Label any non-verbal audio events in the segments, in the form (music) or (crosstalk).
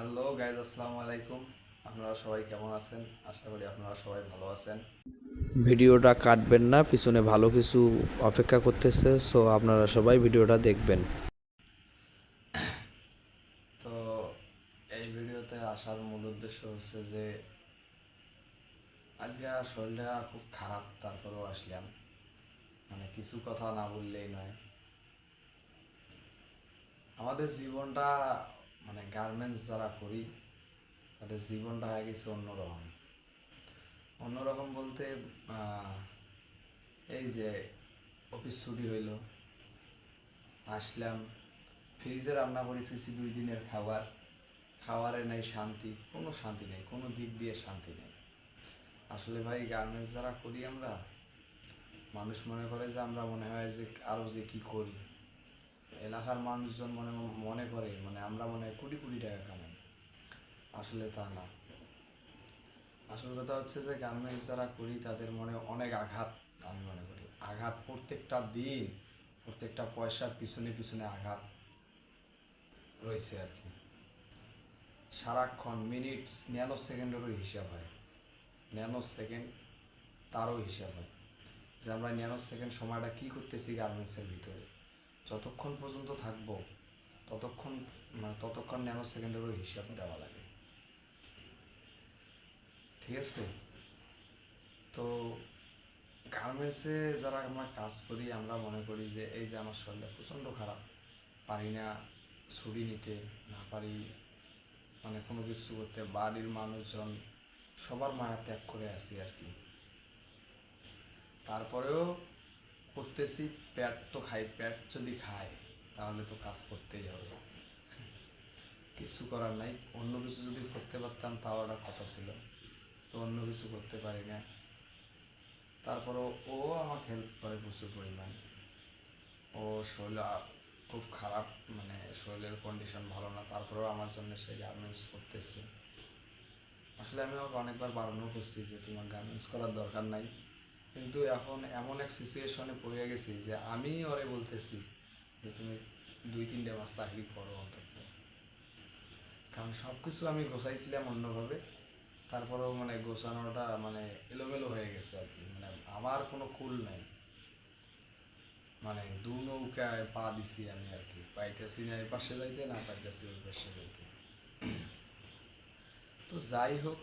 Hello guys, আসসালামু আলাইকুম। আপনারা সবাই কেমন আছেন? আশা করি আপনারা সবাই ভালো আছেন। ভিডিওটা কাটবেন না, পিছনে ভালো কিছু অপেক্ষা করতেছে সো আপনারা সবাই ভিডিওটা দেখবেন। (clears throat) তো এই ভিডিওতে আসার মূল উদ্দেশ্য হচ্ছে যে, আজকে শরীরটা খুব খারাপ, তারপরেও আসলাম। মানে কিছু কথা না বললেই নয়। আমাদের জীবনটা মানে গার্মেন্টস যারা করি, তাদের জীবনটা হয়ে গেছে অন্যরকম। অন্যরকম বলতে এই যে অফিস ছুটি হইল, আসলাম ফ্রিজে রান্না করে ফ্রিজে দুই দিনের খাবার, খাবারে নেই শান্তি, কোনো শান্তি নেই, কোনো দিক দিয়ে শান্তি নেই। আসলে ভাই গার্মেন্টস যারা করি আমরা, মানুষ মনে করে যে আমরা মনে হয় যে আরও যে কি করি। এলাকার মানুষজন মনে মনে করে মানে আমরা মনে হয় কোটি কোটি টাকা কামাই। আসলে তা না। আসল কথা হচ্ছে যে গার্মেন্টস যারা করি, তাদের মনে অনেক আঘাত, আমি মনে করি। আঘাত প্রত্যেকটা দিন, প্রত্যেকটা পয়সার পিছনে পিছনে আঘাত রয়েছে আর কি। সারাক্ষণ মিনিট ন্যানো সেকেন্ডেরও হিসাব হয়। ন্যানো সেকেন্ড তারও হিসাব হয়। যে আমরা ন্যানো সেকেন্ড সময়টা কী করতেছি গার্মেন্টসের ভিতরে? যতক্ষণ পর্যন্ত থাকব, ততক্ষণ মানে ততক্ষণ ন্যানো সেকেন্ডেরও হিসাব দেওয়া লাগে। ঠিক আছে? তো গার্মেন্টসে যারা আমরা কাজ করি, আমরা মনে করি যে এই যে আমার শরীরটা প্রচণ্ড খারাপ, পারি না ছুরি নিতে, না পারি মানে কোনো কিছু করতে, বাড়ির মানুষজন সবার মায়া ত্যাগ করে আসি আর কি। তারপরেও করতেছি, পেট তো খাই, পেট যদি খায়, তাহলে তো কাজ করতেই হবে। কিছু করার নাই, অন্য কিছু যদি করতে পারতাম, তাও একটা কথা ছিল। তো অন্য কিছু করতে পারি না। তারপরও ও আমাকে হেল্প করে প্রচুর পরিমাণ। ও শরীর খুব খারাপ মানে শরীরের কন্ডিশন ভালো না, তারপরেও আমার জন্য সে গার্মেন্টস করতেছে আসলে আমি ওকে অনেকবার বারণও করছি যে তোমার গার্মেন্টস করার দরকার নাই। কিন্তু এখন এমন এক সিচুয়েশনে পড়ে গেছি যে আমি ওরে বলতেছি যে তুমি দুই, তিনটে মাস চাকরি করো অন্তত। কারণ সব কিছু আমি গোছাইছিলাম অন্যভাবে। তারপরেও মানে গোছানোটা মানে এলোমেলো হয়ে গেছে আর কি। মানে আমার কোনো কুল নাই। মানে দু নৌকায় পা দিছি আমি আর কি। পাইতেছি না এই পাশে যাইতে, না পাইতেছি ওই পাশে যাইতে। তো যাই হোক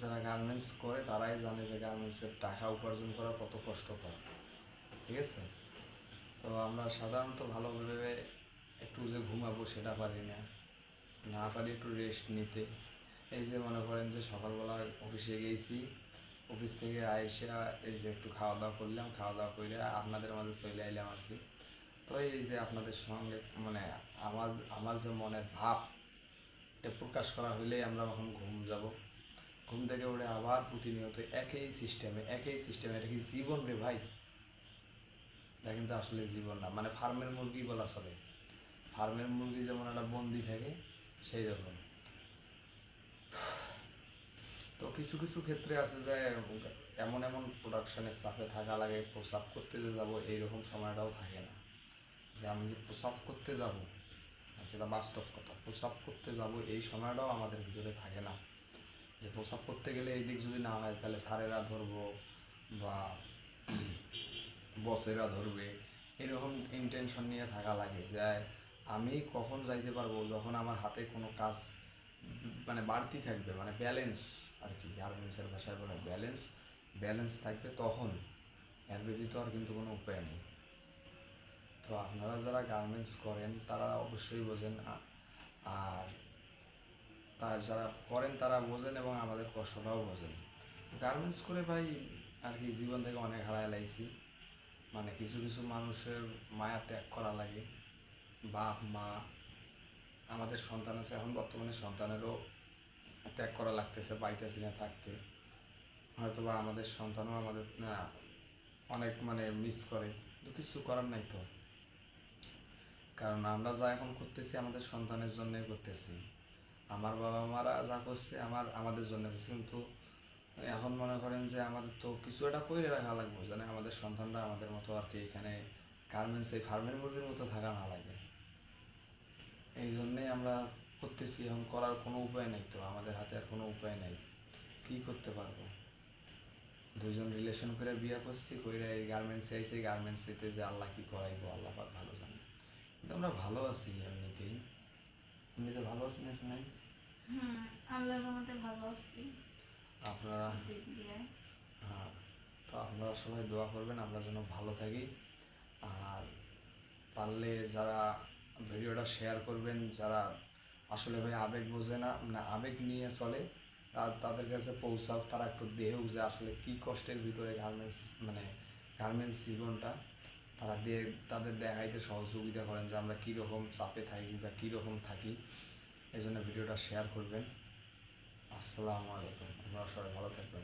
যারা গার্মেন্টস করে, তারাই জানে যে গার্মেন্টসের টাকা উপার্জন করা কত কষ্টকর। ঠিক আছে? তো আমরা সাধারণত ভালোভাবে একটু যে ঘুমাবো সেটা পারি না। না পারি একটু রেস্ট নিতে। এই যে মনে করেন যে সকালবেলা অফিসে গেছি, অফিস থেকে আইসা এই যে একটু খাওয়া দাওয়া করলাম খাওয়া দাওয়া করে আপনাদের মাঝে চলে আইলাম আর কি। তো এই যে আপনাদের সঙ্গে মানে আমার আমার যে মনের ভাব, এটা প্রকাশ করা হইলেই আমরা এখন ঘুম যাব। ঘুম থেকে উঠে আবার প্রতিনিয়ত একই সিস্টেমে একই সিস্টেমে এটা কি জীবন রে ভাই? এটা কিন্তু আসলে জীবন না। মানে ফার্মের মুরগি বলা চলে। ফার্মের মুরগি যেমন একটা বন্দি থাকে, সেই রকম। তো কিছু কিছু ক্ষেত্রে আছে যে, এমন এমন প্রোডাকশনের চাপে থাকা লাগে, প্রসাব করতে যে যাব, এইরকম সময়টাও থাকে না। যে আমি যে প্রসাব করতে যাব সেটা বাস্তব কথা, প্রসাব করতে যাব, এই সময়টাও আমাদের ভিতরে থাকে না। যে প্রসাব করতে গেলে এই দিক যদি না হয়, তাহলে স্যারেরা ধরবো বা বসেরা ধরবে। এরকম ইন্টেনশন নিয়ে থাকা লাগে যে আমি কখন যাইতে পারব, যখন আমার হাতে কোনো কাজ মানে বাড়তি থাকবে মানে ব্যালেন্স আর কি গার্মেন্টসের ভাষায় বলে ব্যালেন্স ব্যালেন্স থাকবে তখন। এর ব্যতীত আর কিন্তু কোনো উপায় নেই। তো আপনারা যারা গার্মেন্টস করেন, তারা অবশ্যই বোঝেন আর তার যারা করেন তারা বোঝেন এবং আমাদের কষ্টটাও বোঝেন। গার্মেন্টস করে ভাই আর কি জীবন থেকে অনেক হারায় লাইছি। মানে কিছু কিছু মানুষের মায়া ত্যাগ করা লাগে। বাপ, মা, আমাদের সন্তান আছে, এখন বর্তমানে সন্তানেরও ত্যাগ করা লাগতেছে, পাইতেছি না থাকতে। হয়তো বা আমাদের সন্তানও আমাদের অনেক মানে মিস করে। তো কিছু করার নাই তো। কারণ আমরা যা এখন করতেছি আমাদের সন্তানের জন্যই করতেছি। আমার বাবা মারা যা করছে আমার, আমাদের জন্য কিন্তু এখন মনে করেন যে আমাদের তো কিছু একটা করে রাখা লাগবে, যেন আমাদের সন্তানরা আমাদের মতো আর কি এখানে গার্মেন্টস এই ফার্মের মুরগির মতো থাকা না লাগে। এই জন্যেই আমরা করতেছি, এখন করার কোনো উপায় নেই তো, আমাদের হাতে আর কোনো উপায় নেই। কী করতে পারব? দুজন রিলেশন করে বিয়ে করছি, কইরা এই গার্মেন্টসে আইসি গার্মেন্টসেতে যে আল্লাহ কি করাইবো, আল্লাহ পাক ভালো জানে। কিন্তু আমরা ভালো আছি এমনিতেই। এমনিতে ভালো আছি না শোনাই হুম আল্লাহর রহমতে ভালো আছি। আপনারা দিক দিয়ে। হ্যাঁ তো আপনারা সবাই দোয়া করবেন আমরা যেন ভালো থাকি। আর পারলে যারা ভিডিওটা শেয়ার করবেন যারা আসলে ভাই আবেগ বোঝে না মানে আবেগ নিয়ে চলে তাদের কাছে পৌঁছাক তারা একটু দেহেও যে আসলে কী কষ্টের ভিতরে গার্মেন্টস মানে গার্মেন্টস জীবনটা। তারা দিয়ে তাদের দেখাইতে সহযোগিতা করেন যে আমরা কীরকম চাপে থাকি বা কীরকম থাকি। এই জন্য ভিডিওটা শেয়ার করবেন। আসসালামু আলাইকুম। আপনারা সবাই ভালো থাকবেন।